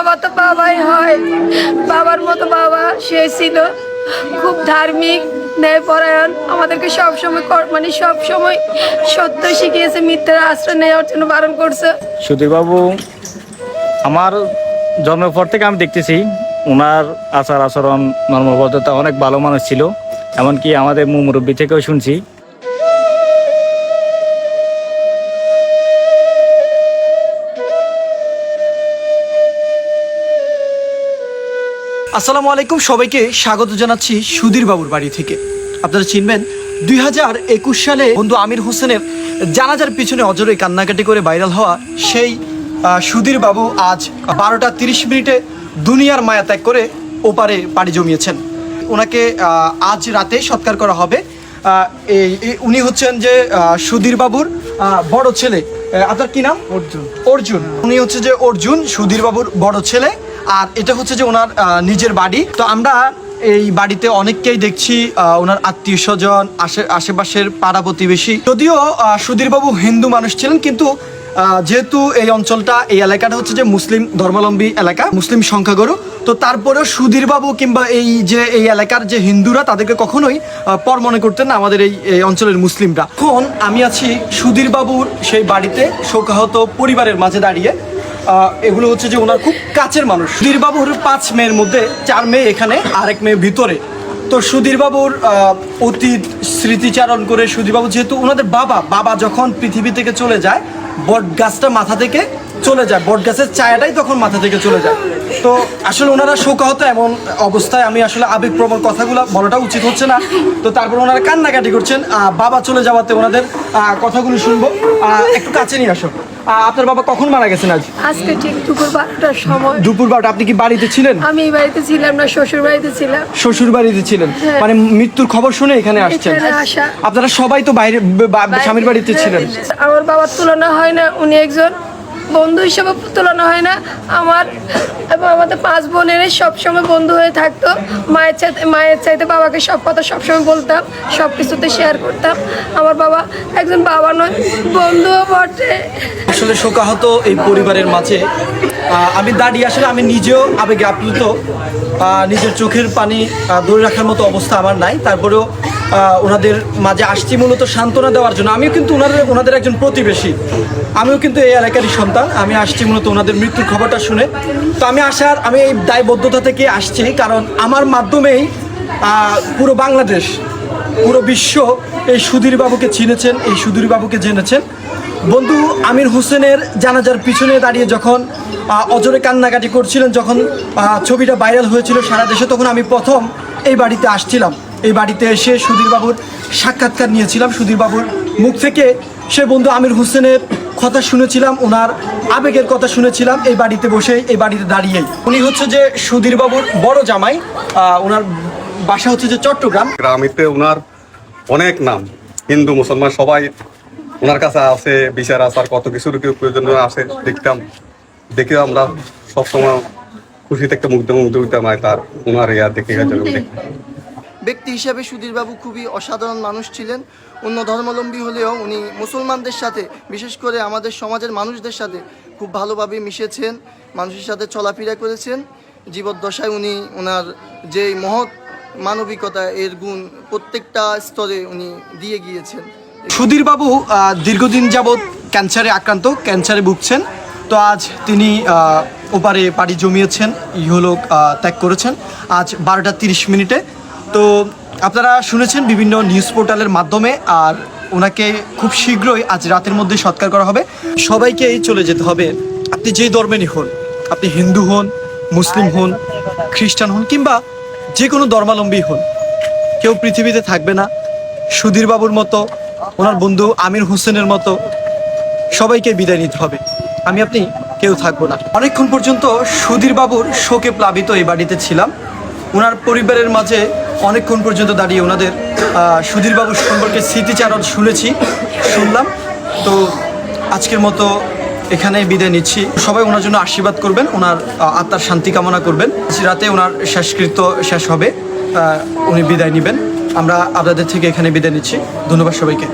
বাবা তো বাবাই হয়। বাবার মতো বাবা সে ছিল। খুব ধার্মিক, ন্যায়পরায়ণ। আমাদেরকে সবসময় মানে সবসময় সত্য শিখিয়েছে, মিথ্যার আশ্রয় নেওয়ার জন্য বারণ করছে। সুধীরবাবু আমার জন্মের পর থেকে আমি দেখতেছি ওনার আচার আচরণ নর্মবদ্ধতা অনেক ভালো মানুষ ছিল। এমনকি আমাদের মুরব্বী থেকেও শুনছি। আসসালামু আলাইকুম সবাইকে স্বাগত জানাচ্ছি সুধীর বাবুর বাড়ি থেকে। আপনারা চিনবেন দুই হাজার একুশ সালে বন্ধু আমির হোসেনের জানাজার পিছনে অজরে কান্নাকাটি করে ভাইরাল হওয়া সেই সুধীর বাবু আজ বারোটা তিরিশ মিনিটে দুনিয়ার মায়া ত্যাগ করে ওপারে পাড়ি জমিয়েছেন। ওনাকে আজ রাতে সৎকার করা হবে। এই উনি হচ্ছেন যে সুধীর বাবুর বড় ছেলে। আপনার কি নাম? অর্জুন। অর্জুন। উনি হচ্ছে যে অর্জুন সুধীর বাবুর বড় ছেলে। আর এটা হচ্ছে যে ওনার নিজের বাড়ি। তো আমরা এই বাড়িতে অনেককেই দেখছি ওনার আত্মীয় স্বজন আশে আশেপাশের পাড়া প্রতিবেশী। যদিও সুধীরবাবু হিন্দু মানুষ ছিলেন, কিন্তু যেহেতু এই অঞ্চলটা, এই এলাকাটা হচ্ছে যে মুসলিম ধর্মাবলম্বী এলাকা, মুসলিম সংখ্যাগরু, তো তারপরেও সুধীরবাবু কিংবা এই যে, এই এলাকার যে হিন্দুরা, তাদেরকে কখনোই পর মনে করতেন না আমাদের এই এই অঞ্চলের মুসলিমরা। এখন আমি আছি সুধীরবাবুর সেই বাড়িতে, শোকাহত পরিবারের মাঝে দাঁড়িয়ে। এগুলো হচ্ছে যে ওনার খুব কাছের মানুষ। সুধীরবাবুর পাঁচ মেয়ের মধ্যে চার মেয়ে এখানে, আরেক মেয়ে ভিতরে। তো সুধীরবাবুর অতীত স্মৃতিচারণ করে সুধীরবাবু যেহেতু ওনাদের বাবা বাবা যখন পৃথিবী থেকে চলে যায় বট গাছটা মাথা থেকে চলে যায়। বট গাছের ছায়াটাই তখন মাথা থেকে চলে যায়। তো আসলে ওনারা শোকাহত এমন অবস্থায় আমি আসলে আবেগপ্রবণ কথাগুলো বলাটা উচিত হচ্ছে না। তো তারপর ওনারা কান্নাকাটি করছেন। বাবা চলে যাওয়াতে ওনাদের কথাগুলো শুনব। একটু কাছে নিয়ে আসো। আপনার বাবা কখন মারা গেছেন আজ? আজকে ঠিক দুপুর বারোটার সময়। দুপুর বারোটা। আপনি কি বাড়িতে ছিলেন? আমি এই বাড়িতে ছিলাম না শ্বশুর বাড়িতে ছিলাম। শ্বশুর বাড়িতে ছিলেন। হ্যাঁ। মানে মৃত্যুর খবর শুনে এখানে আসছেন। আপনারা সবাই তো বাইরে স্বামীর বাড়িতে ছিলেন। আমার বাবার তুলনা হয় না উনি একজন বন্ধু হিসেবে তুলনা হয় না। আমার এবং আমাদের পাঁচ বোনের সবসময় বন্ধু হয়ে থাকতো। মায়ের চাইতে মায়ের চাইতে বাবাকে সব কথা সবসময় বলতাম সব কিছুতে শেয়ার করতাম। আমার বাবা একজন বাবা নয়, বন্ধুও বটে। আসলে শোকাহত এই পরিবারের মাঝে। আমি দাঁড়িয়ে আসলে আমি নিজেও আবেগে আপ্লুত। নিজের চোখের পানি ধরে রাখার মতো অবস্থা আমার নাই। তারপরেও ওনাদের মাঝে আসছি মূলত সান্ত্বনা দেওয়ার জন্য। আমিও কিন্তু ওনাদের ওনাদের একজন প্রতিবেশী। আমিও কিন্তু এই এলাকারই সন্তান। আমি আসছি মূলত ওনাদের মৃত্যুর খবরটা শুনে। তো আমি আসার, আমি এই দায়বদ্ধতা থেকে আসছি কারণ আমার মাধ্যমেই পুরো বাংলাদেশ, পুরো বিশ্ব এই সুধীর বাবুকে চিনেছেন, এই সুধীর বাবুকে জেনেছেন। বন্ধু আমির হোসেনের জানাজার পিছনে দাঁড়িয়ে যখন অজরে কান্নাকাটি করছিলেন, যখন ছবিটা ভাইরাল হয়েছিল সারা দেশে, তখন আমি প্রথম এই বাড়িতে আসছিলাম। এই বাড়িতে এসে সুধীর বাবুর সাক্ষাৎকার নিয়েছিলাম। সুধীর বাবুর মুখ থেকে সে বন্ধু আমির হোসেনের কথা শুনেছিলাম ওনার আবেগের কথা শুনেছিলাম এই বাড়িতে বসে এই বাড়িতে দাঁড়িয়েই। উনি হচ্ছে যে সুধীর বাবুর বড় জামাই ওনার বাসা হচ্ছে যে চট্টগ্রাম। গ্রামেতে ওনার অনেক নাম হিন্দু মুসলমান সবাই ওনার কাছে আছে বিচার আচার কত কিছুর কি প্রয়োজন আছে দেখতাম। দেখে আমরা সবসময় খুশিতে একটা মুগ্ধ মুগ্ধ হইতাম আর তার ওনার ইয়া দেখে গেছে ব্যক্তি হিসেবে সুধীরবাবু খুবই অসাধারণ মানুষ ছিলেন। অন্য ধর্মাবলম্বী হলেও উনি মুসলমানদের সাথে, বিশেষ করে আমাদের সমাজের মানুষদের সাথে খুব ভালোভাবে মিশেছেন, মানুষের সাথে চলাফেরা করেছেন। জীবদ্দশায় উনি ওনার যে মহৎ মানবিকতা, এর গুণ প্রত্যেকটা স্তরে উনি দিয়ে গিয়েছেন। সুধীরবাবু দীর্ঘদিন যাবৎ ক্যান্সারে আক্রান্ত, ক্যান্সারে ভুগছেন। তো আজ তিনি ওপারে পাড়ি জমিয়েছেন, ইহলোক ত্যাগ করেছেন। আজ বারোটা তিরিশ মিনিটে তো আপনারা শুনেছেন বিভিন্ন নিউজ পোর্টালের মাধ্যমে, আর ওনাকে খুব শীঘ্রই আজ রাতের মধ্যে সৎকার করা হবে। সবাইকেই চলে যেতে হবে। আপনি যেই ধর্মেরই হন, আপনি হিন্দু হন, মুসলিম হন, খ্রিস্টান হন, কিংবা যে কোনো ধর্মাবলম্বী হন, কেউ পৃথিবীতে থাকবে না। সুধীর বাবুর মতো, ওনার বন্ধু আমির হোসেনের মতো সবাইকে বিদায় নিতে হবে। আমি, আপনি কেউ থাকব না। অনেকক্ষণ পর্যন্ত সুধীর বাবুর শোকে প্লাবিত এই বাড়িতে ছিলাম। ওনার পরিবারের মাঝে অনেকক্ষণ পর্যন্ত দাঁড়িয়ে ওনাদের সুধীরবাবু সম্পর্কে স্মৃতিচারণ শুনেছি, শুনলাম। তো আজকের মতো এখানেই বিদায় নিচ্ছি। সবাই ওনার জন্য আশীর্বাদ করবেন, ওনার আত্মার শান্তি কামনা করবেন। রাতে ওনার শেষকৃত্য শেষ হবে উনি বিদায় নেবেন। আমরা আপনাদের থেকে এখানে বিদায় নিচ্ছি। ধন্যবাদ সবাইকে।